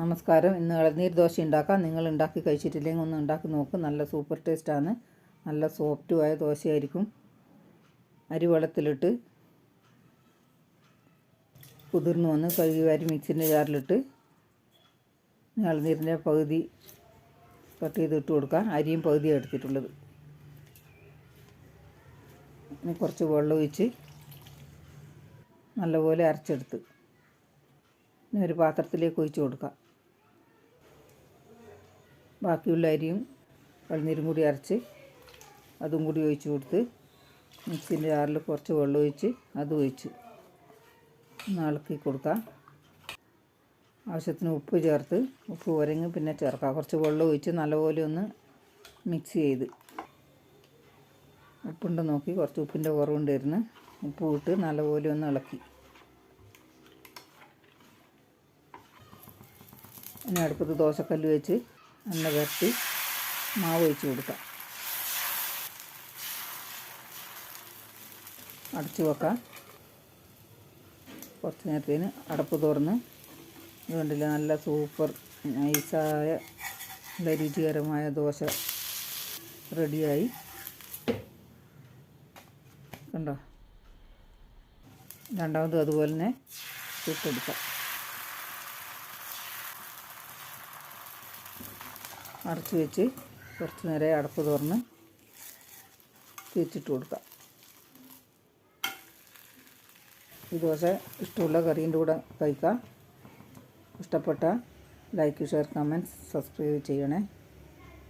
നമസ്കാരം. ഇന്ന് ഇളനീർ ദോശ ഉണ്ടാക്കാം. നിങ്ങൾ ഉണ്ടാക്കി കഴിച്ചിട്ടില്ലെങ്കിൽ ഒന്ന് ഉണ്ടാക്കി നോക്ക്. നല്ല സൂപ്പർ ടേസ്റ്റാണ് നല്ല സോഫ്റ്റുമായ ദോശയായിരിക്കും. അരി വെള്ളത്തിലിട്ട് കുതിർന്ന് വന്ന് കഴുകി വാരി മിക്സിന്റെ ജാറിലിട്ട് ഇളനീരിന്റെ പകുതി കട്ട് ചെയ്ത് ഇട്ട് കൊടുക്കാം. അരിയും പകുതിയാണ് എടുത്തിട്ടുള്ളത്. ഇനി കുറച്ച് വെള്ളം ഒഴിച്ച് നല്ലപോലെ അരച്ചെടുത്ത് ഇനി ഒരു പാത്രത്തിലേക്ക് ഒഴിച്ച് കൊടുക്കാം. ബാക്കിയുള്ള അരിയും വെള്ളനീരും കൂടി അരച്ച് അതും കൂടി ഒഴിച്ച് കൊടുത്ത് മിക്സിന്റെ ജാറിൽ കുറച്ച് വെള്ളം ഒഴിച്ച് അത് ഒഴിച്ച് ഇളക്കി കൊടുക്കാം. ആവശ്യത്തിന് ഉപ്പ് ചേർത്ത് ഉപ്പ് ഉരങ്ങി പിന്നെ ചേർക്കാം. കുറച്ച് വെള്ളം ഒഴിച്ച് നല്ലപോലെ ഒന്ന് മിക്സ് ചെയ്ത് ഉപ്പുണ്ട് നോക്കി കുറച്ച് ഉപ്പിന്റെ കുറവുണ്ടായിരുന്നു ഉപ്പ് ഇട്ട് നല്ലപോലെ ഒന്ന് ഇളക്കി. ഇനി അടുപ്പത്ത് ദോശക്കല്ല് വെച്ച് എണ്ണ വരട്ടി മാവ് ഒഴിച്ച് കൊടുക്കാം. അടച്ചു വെക്കാം. കുറച്ച് നേരത്തേന് അടപ്പ് തുറന്ന് ഇതുകൊണ്ടില്ല നല്ല സൂപ്പർ നൈസായ നല്ല രുചികരമായ ദോശ റെഡിയായി. കണ്ടോ? രണ്ടാമതും അതുപോലെ തന്നെ ചുട്ടെടുക്കാം. അടച്ച് വെച്ച് കുറച്ച് നേരം അടപ്പ് തുറന്ന് തിരിച്ചിട്ട് കൊടുക്കാം. ഈ ദോശ ഇഷ്ടമുള്ള കറീന്റെ കൂടെ കഴിക്കാം. ഇഷ്ടപ്പെട്ട ലൈക്ക് ഷെയർ കമന്റ്സ് സബ്സ്ക്രൈബ് ചെയ്യണേ.